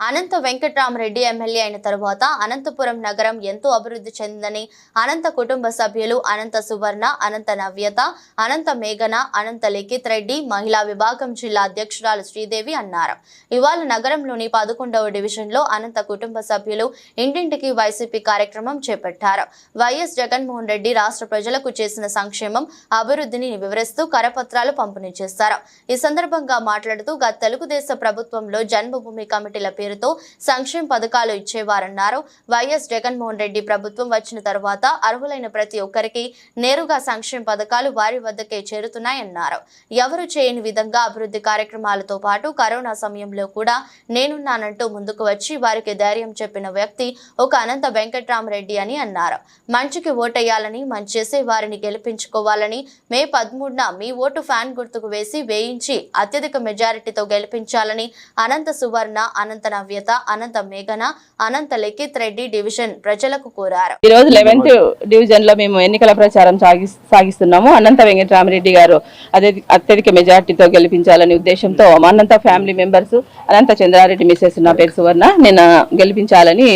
అనంత Venkatrama Reddy MLA అయిన తరువాత అనంతపురం నగరం ఎంతో అభివృద్ధి చెందిందని అనంత కుటుంబ సభ్యులు అనంత సువర్ణ అనంత నవ్యత అనంత మేఘన అనంత లిఖిత్ రెడ్డి మహిళా విభాగం జిల్లా అధ్యక్షురాలు శ్రీదేవి అన్నారు. ఇవాళ నగరంలోని పదకొండవ డివిజన్లో అనంత కుటుంబ సభ్యులు ఇంటింటికి వైసీపీ కార్యక్రమం చేపట్టారు. వైఎస్ జగన్మోహన్ రెడ్డి రాష్ట్ర ప్రజలకు చేసిన సంక్షేమం అభివృద్ధిని వివరిస్తూ కరపత్రాలు పంపిణీ చేశారు ఈ సందర్భంగా మాట్లాడుతూ గత తెలుగుదేశ ప్రభుత్వంలో జన్మభూమి కమిటీల పేరుతో సంక్షేమ పథకాలు ఇచ్చేవారన్నారు. వైఎస్ జగన్మోహన్ రెడ్డి ప్రభుత్వం వచ్చిన తర్వాత అర్హులైన ప్రతి ఒక్కరికి నేరుగా సంక్షేమ పథకాలు వారి వద్దకే చేరుతున్నాయన్నారు. ఎవరు చేయని విధంగా అభివృద్ధి కార్యక్రమాలతో పాటు కరోనా సమయంలో కూడా నేనున్నానంటూ ముందుకు వచ్చి వారికి ధైర్యం చెప్పిన వ్యక్తి ఒక అనంత వెంకట్రామరెడ్డి అని అన్నారు. మంచికి ఓటేయాలని మంచి చేసే వారిని గెలిపించుకోవాలని మే పదమూడున మీ ఓటు ఫ్యాన్ గుర్తుకు వేసి వేయించి అత్యధిక మెజారిటీతో గెలిపించాలని అనంత సువర్ణ అనంత నవ్యత అనంత మేఘన అనంత లిఖిత్ రెడ్డి డివిజన్ ప్రజలకు కోరారు. ఈ రోజు లెవెన్త్ డివిజన్లో మేము ఎన్నికల ప్రచారం సాగి సాగిస్తున్నాము. అనంత వెంకటరామరెడ్డి గారు అదే అత్యధిక మెజార్టీతో గెలిపించాలనే ఉద్దేశంతో మా Anantha family members Anantha Chandra Reddy mrs నా పేరు సువర్ణ నేను గెలిపించాలని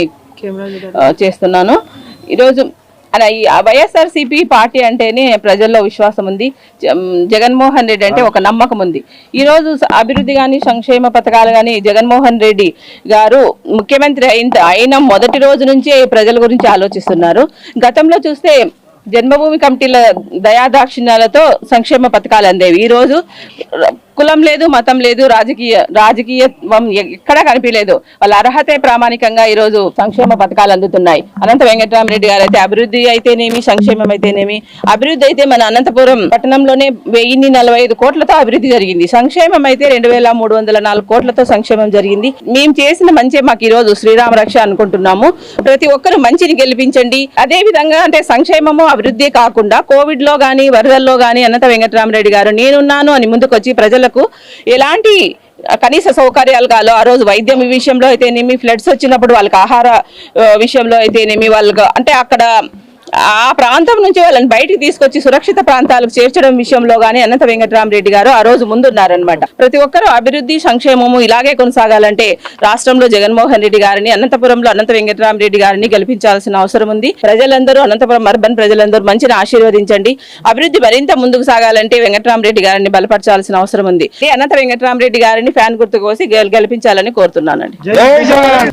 చేస్తున్నాను. ఈరోజు అలా ఈ వైఎస్ఆర్సీపీ పార్టీ అంటేనే ప్రజల్లో విశ్వాసం ఉంది. జగన్మోహన్ రెడ్డి అంటే ఒక నమ్మకం ఉంది. ఈరోజు అభివృద్ధి కానీ సంక్షేమ పథకాలు కానీ జగన్మోహన్ రెడ్డి గారు ముఖ్యమంత్రి అయిన అయిన మొదటి రోజు నుంచే ప్రజల గురించి ఆలోచిస్తున్నారు. గతంలో చూస్తే జన్మభూమి కమిటీల దయాదాక్షిణ్యాలతో సంక్షేమ పథకాలు అందేవి. ఈరోజు కులం లేదు మతం లేదు రాజకీయ రాజకీయత్వం ఎక్కడా కనిపించలేదు. వాళ్ళ అర్హతే ప్రామాణికంగా ఈ రోజు సంక్షేమ పథకాలు అందుతున్నాయి. అనంత వెంకటరామరెడ్డి గారు అయితే అభివృద్ధి అయితేనేమి సంక్షేమం అయితేనేమి? అభివృద్ధి అయితే మన అనంతపురం పట్టణంలోనే వెయ్యిన్ని నలభై ఐదు కోట్లతో అభివృద్ధి జరిగింది. సంక్షేమం అయితే రెండు వేల మూడు వందల నాలుగు కోట్లతో సంక్షేమం జరిగింది. మేము చేసిన మంచి మాకు ఈ రోజు శ్రీరామ రక్ష అనుకుంటున్నాము. ప్రతి ఒక్కరు మంచిని గెలిపించండి. అదే విధంగా అంటే సంక్షేమము అభివృద్ధి కాకుండా కోవిడ్లో గానీ వరదల్లో కానీ అనంత వెంకటరామరెడ్డి గారు నేనున్నాను అని ముందుకొచ్చి ప్రజలు ప్రజలకు ఎలాంటి కనీస సౌకర్యాలు కాలో ఆ రోజు వైద్యం విషయంలో అయితేనేమి ఫ్లడ్స్ వచ్చినప్పుడు వాళ్ళకి ఆహార విషయంలో అయితేనేమి వాళ్ళకు అంటే అక్కడ ఆ ప్రాంతం నుంచి వాళ్ళని బయటికి తీసుకొచ్చి సురక్షిత ప్రాంతాలకు చేర్చడం విషయంలో గానీ అనంత వెంకటరామరెడ్డి గారు ఆ రోజు ముందున్నారనమాట ప్రతి ఒక్కరూ అభివృద్ధి సంక్షేమము ఇలాగే కొనసాగాలంటే రాష్ట్రంలో జగన్మోహన్ రెడ్డి గారిని అనంతపురంలో అనంత వెంకటరామరెడ్డి గారిని గెలిపించాల్సిన అవసరం ఉంది. ప్రజలందరూ అనంతపురం అర్బన్ ప్రజలందరూ మంచిని ఆశీర్వదించండి. అభివృద్ధి మరింత ముందుకు సాగాలంటే వెంకటరామరెడ్డి గారిని బలపరచాల్సిన అవసరం ఉంది. ఈ అనంత వెంకటరామరెడ్డి గారిని ఫ్యాన్ గుర్తు కోసి గెల్- గెలిపించాలని కోరుతున్నానండి.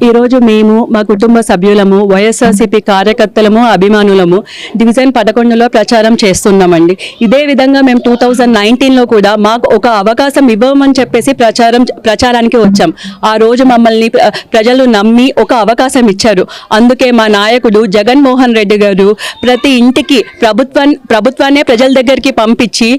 ఈ రోజు మేము మా కుటుంబ సభ్యులము వైఎస్ఆర్సీపీ కార్యకర్తలము అభిమానులము డివిజన్ పదకొండులో ప్రచారం చేస్తున్నామండి. ఇదే విధంగా మేము టూ థౌజండ్ నైన్టీన్లో కూడా మాకు ఒక అవకాశం ఇవ్వమని చెప్పేసి ప్రచారం ప్రచారానికి వచ్చాం. ఆ రోజు మమ్మల్ని ప్రజలు నమ్మి ఒక అవకాశం ఇచ్చారు. అందుకే మా నాయకుడు జగన్మోహన్ రెడ్డి గారు ప్రతి ఇంటికి ప్రభుత్వం ప్రభుత్వాన్నే ప్రజల దగ్గరికి పంపించి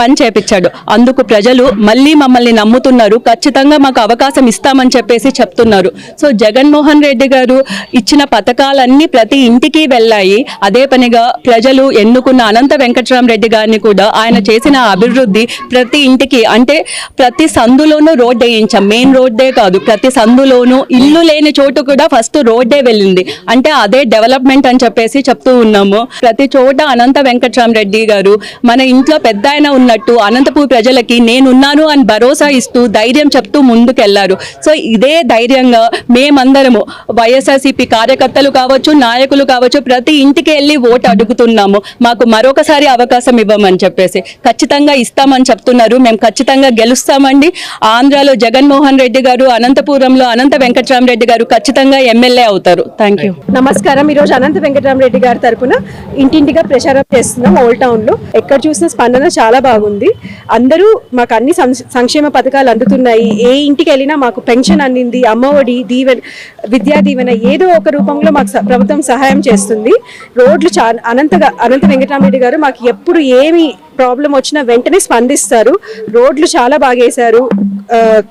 పని చేపించాడు. అందుకు ప్రజలు మళ్ళీ మమ్మల్ని నమ్ముతున్నారు. ఖచ్చితంగా మాకు అవకాశం ఇస్తామని చెప్పేసి చెప్తున్నారు. సో జగన్మోహన్ రెడ్డి గారు ఇచ్చిన పథకాలన్నీ ప్రతి ఇంటికి వెళ్ళాయి. అదే పనిగా ప్రజలు ఎన్నుకున్న అనంత వెంకటరామరెడ్డి గారిని కూడా ఆయన చేసిన అభివృద్ధి ప్రతి ఇంటికి అంటే ప్రతి సందులోనూ రోడ్ వేయించాం మెయిన్ రోడ్డే కాదు ప్రతి సందులోనూ ఇల్లు లేని చోటు కూడా ఫస్ట్ రోడ్డే వెళ్ళింది. అంటే అదే డెవలప్మెంట్ అని చెప్పేసి చెప్తూ ఉన్నాము. ప్రతి చోట అనంత వెంకటరామరెడ్డి గారు మన ఇంట్లో పెద్ద ఆయన ఉన్నట్టు అనంతపూర్ ప్రజలకి నేనున్నాను అని భరోసా ఇస్తూ ధైర్యం చెప్తూ ముందుకెళ్ళారు. సో ఇదే ధైర్యంగా మేమందరము వైఎస్ఆర్సీపీ కార్యకర్తలు కావచ్చు నాయకులు కావచ్చు ప్రతి ఇంటికి వెళ్ళి ఓటు అడుగుతున్నాము మాకు మరొకసారి అవకాశం ఇవ్వమని చెప్పేసి. ఖచ్చితంగా ఇస్తామని చెప్తున్నారు. మేము ఖచ్చితంగా గెలుస్తామండి. ఆంధ్రాలో జగన్మోహన్ రెడ్డి గారు అనంతపురంలో అనంత వెంకటరామరెడ్డి గారు ఖచ్చితంగా ఎమ్మెల్యే అవుతారు. థ్యాంక్ యూ నమస్కారం. ఈరోజు అనంత వెంకటరామరెడ్డి గారి తరపున ఇంటింటిగా ప్రచారం చేస్తున్నాం ఓల్డ్ టౌన్లో. ఎక్కడ చూసిన స్పందన చాలా బాగుంది. అందరూ మాకు అన్ని సం- సంక్షేమ పథకాలు అందుతున్నాయి. ఏ ఇంటికి వెళ్ళినా మాకు పెన్షన్ అందింది. అమ్మఒడి దీవెన విద్యా దీవెన ఏదో ఒక రూపంలో మాకు ప్రభుత్వం సహాయం చేస్తుంది. రోడ్లు చా అనంతగా అనంత వెంకటరామరెడ్డి గారు మాకు ఎప్పుడు ఏమి ప్రాబ్లం వచ్చినా వెంటనే స్పందిస్తారు. రోడ్లు చాలా బాగా వేశారు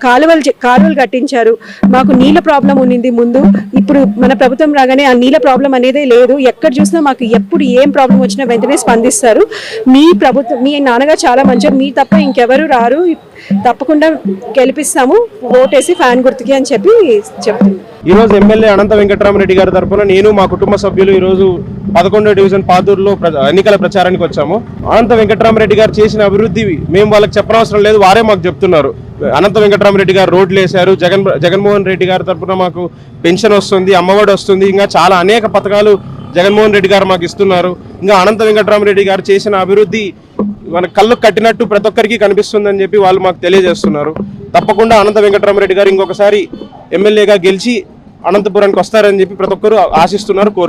కాలువలు కాలువలు కట్టించారు. మాకు నీళ్ళ ప్రాబ్లం ఉండింది ముందు. ఇప్పుడు మన ప్రభుత్వం రాగానే ఆ నీళ్ళ ప్రాబ్లం అనేదే లేదు. ఎక్కడ చూసినా మాకు ఎప్పుడు ఏం ప్రాబ్లం వచ్చినా వెంటనే స్పందిస్తారు. మీ ప్రభుత్వం మీ నాన్నగారు చాలా మంచిగా మీ తప్ప ఇంకెవరు రారు. తప్పకుండా గెలిపిస్తాము. ఓటేసి ఫ్యాన్ గుర్తుకి అని చెప్పి చెప్తున్నాను ఈ రోజు ఎమ్మెల్యే అనంత వెంకటరామరెడ్డి గారి తరఫున నేను మా కుటుంబ సభ్యులు ఈ రోజు పదకొండో డివిజన్ పాతూరులో ప్ర- ఎన్నికల ప్రచారానికి వచ్చాము. అనంత వెంకటరామరెడ్డి గారు చేసిన అభివృద్ధి మేము వాళ్ళకి చెప్పనవసరం లేదు వారే మాకు చెప్తున్నారు. అనంత వెంకటరామరెడ్డి గారు రోడ్లు వేశారు జగన్ జగన్మోహన్ రెడ్డి గారి తరపున మాకు పెన్షన్ వస్తుంది అమ్మఒడి వస్తుంది ఇంకా చాలా అనేక పథకాలు జగన్మోహన్ రెడ్డి గారు మాకు ఇస్తున్నారు. ఇంకా అనంత వెంకటరామరెడ్డి గారు చేసిన అభివృద్ధి మన కళ్ళు కట్టినట్టు ప్రతి ఒక్కరికి కనిపిస్తుందని చెప్పి వాళ్ళు మాకు తెలియజేస్తున్నారు. తప్పకుండా అనంత వెంకటరామరెడ్డి గారు ఇంకొకసారి ఎమ్మెల్యేగా గెలిచి అనంతపురానికి వస్తారని చెప్పి ప్రతి ఒక్కరు ఆశిస్తున్నారు కోరు